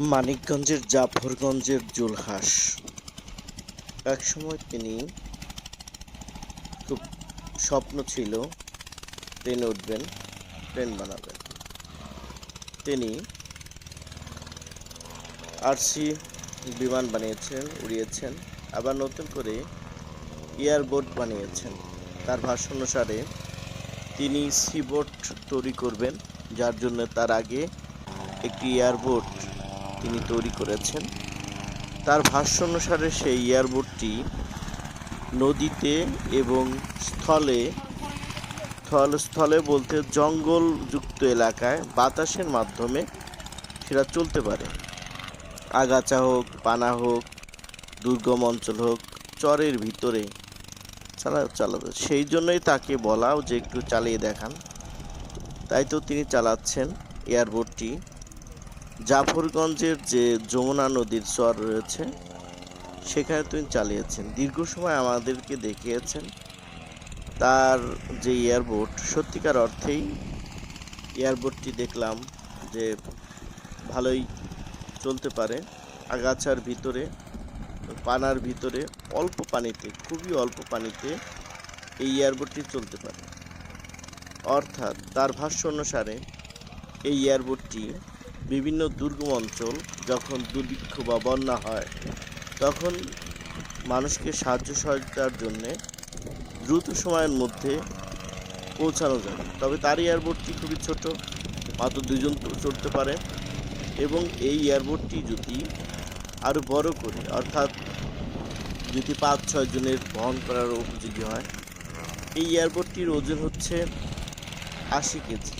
মানিকগঞ্জের জাফরগঞ্জের জুলহাস। একসময় তিনি খুব স্বপ্ন ছিল ট্রেনে উঠবেন, ট্রেন বানাবেন। তিনি আরসি বিমান বানিয়েছেন, উড়িয়েছেন, আবার নতুন করে এয়ারবোর্ড বানিয়েছেন। তার ভাষ্য অনুসারে তিনি সিবোট তৈরি করবেন, যার জন্য তার আগে একটি এয়ারবোট তিনি তৈরি করেছেন। তার ভাষ্য অনুসারে সেই এয়ারবোটটি নদীতে এবং স্থলে, স্থল, স্থলে বলতে জঙ্গলযুক্ত এলাকায় বাতাসের মাধ্যমে সেটা চলতে পারে। আগাছা হোক, পানা হোক, দুর্গম অঞ্চল হোক, চরের ভিতরে চালা চালাতে সেই জন্যই তাকে বলাও যে একটু চালিয়ে দেখান। তাই তো তিনি চালাচ্ছেন এয়ারবোটটি। জাফরগঞ্জের যে যমুনা নদীর চর রয়েছে, সেখানে তিনি চালিয়েছেন। দীর্ঘ সময় আমাদেরকে দেখিয়েছেন। তার যে এয়ারবোট সত্যিকার অর্থেই এয়ারবোটটি দেখলাম যে ভালোই চলতে পারে। আগাছার ভিতরে, পানার ভিতরে অল্প পানিতে, খুবই অল্প পানিতে এই এয়ারবোটটি চলতে পারে। অর্থাৎ তার ভাষ্য অনুসারে এই এয়ারবোটটি বিভিন্ন দুর্গম অঞ্চল যখন দুর্ভিক্ষ বা বন্যা হয়, তখন মানুষকে সাহায্য সহায়তার জন্যে দ্রুত সময়ের মধ্যে পৌঁছানো যায়। তবে তার এয়ারবোটটি খুবই ছোট, মাত্র দুজন চড়তে পারে এবং এই এয়ারবোটটি যদি আরও বড় করে, অর্থাৎ যদি পাঁচ ছয় জনের বহন করার উপযোগী হয়, এই এয়ারবোটটির ওজন হচ্ছে আশি কেজি।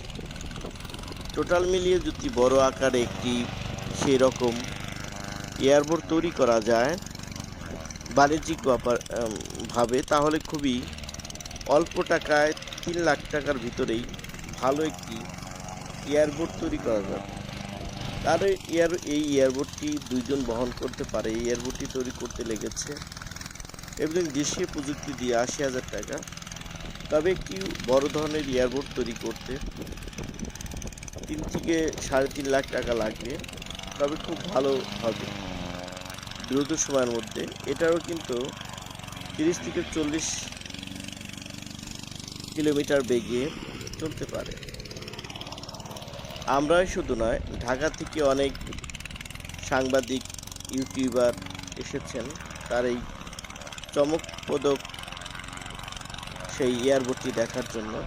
টোটাল মিলিয়ে যদি বড় আকারে একটি সেই রকম এয়ারবোট তৈরি করা যায় বাণিজ্যিক ভাবে, তাহলে খুবই অল্প টাকায় তিন লাখ টাকার ভিতরেই ভালো একটি এয়ারবোর্ড তৈরি করা যাবে। তার এয়ার, এই এয়ারবোটটি দুইজন বহন করতে পারে। এই এয়ারবোটটি তৈরি করতে লেগেছে এবং দেশীয় প্রযুক্তি দিয়ে আশি হাজার টাকা। তবে একটি বড় ধরনের এয়ারবোট তৈরি করতে তিন থেকে সাড়ে তিন লাখ টাকা লাগবে, তবে খুব ভালো হবে। দ্রুত সময়ের মধ্যে। এটারও কিন্তু তিরিশ থেকে চল্লিশ কিলোমিটার বেগে চলতে পারে। আমরাই শুধু নয়, ঢাকা থেকে অনেক সাংবাদিক, ইউটিউবার এসেছেন। তার এই চমকপ্রদক সেই এয়ারবোটটি দেখার জন্য।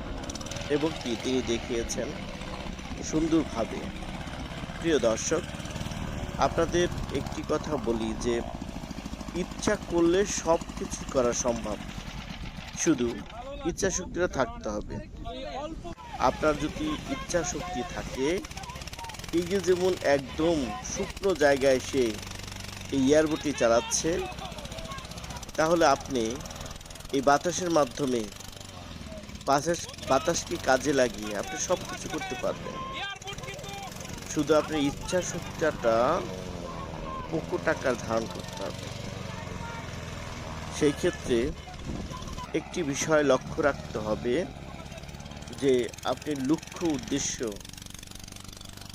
এবং কি তিনি দেখিয়েছেন। সুন্দরভাবে। প্রিয় দর্শক, আপনাদের একটি কথা বলি যে, ইচ্ছা করলে সব কিছু করা সম্ভব। শুধু ইচ্ছা শক্তিটা থাকতে হবে। আপনার যদি ইচ্ছা শক্তি থাকে যে যেমন একদম শুকনো জায়গায় সে এই এয়ারবোটটি চালাচ্ছে, তাহলে আপনি এই বাতাসের মাধ্যমে বাতাস বাতাসকে কাজে লাগিয়ে আপনি সব কিছু করতে পারবেন? শুধু আপনার ইচ্ছা শক্তিটা পোকো টাকার ধারণ করতে হবে। সেই ক্ষেত্রে একটি বিষয় লক্ষ্য রাখতে হবে যে আপনি লক্ষ্য উদ্দেশ্য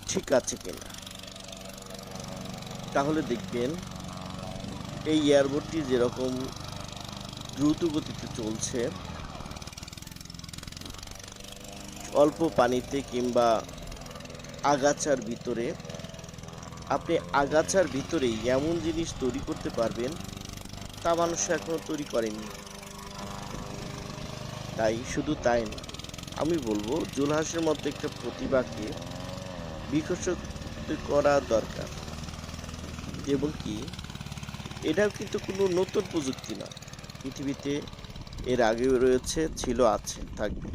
ঠিক আছে কিনা। তাহলে দেখবেন এই এয়ারবোর্ডটি যেরকম দ্রুত গতিতে চলছে অল্প পানিতে কিংবা আগাছার ভিতরে, আপনি আগাছার ভিতরেই এমন জিনিস তৈরি করতে পারবেন, তা মানুষ এখনও তৈরি করেনি। তাই শুধু তাই না, আমি বলব জুলহাসের মধ্যে একটা প্রতিভাকে বিকশিত করা দরকার। এবং কি, এটাও কিন্তু কোনো নতুন প্রযুক্তি না পৃথিবীতে এর আগেও রয়েছে, ছিল, আছে, থাকবে।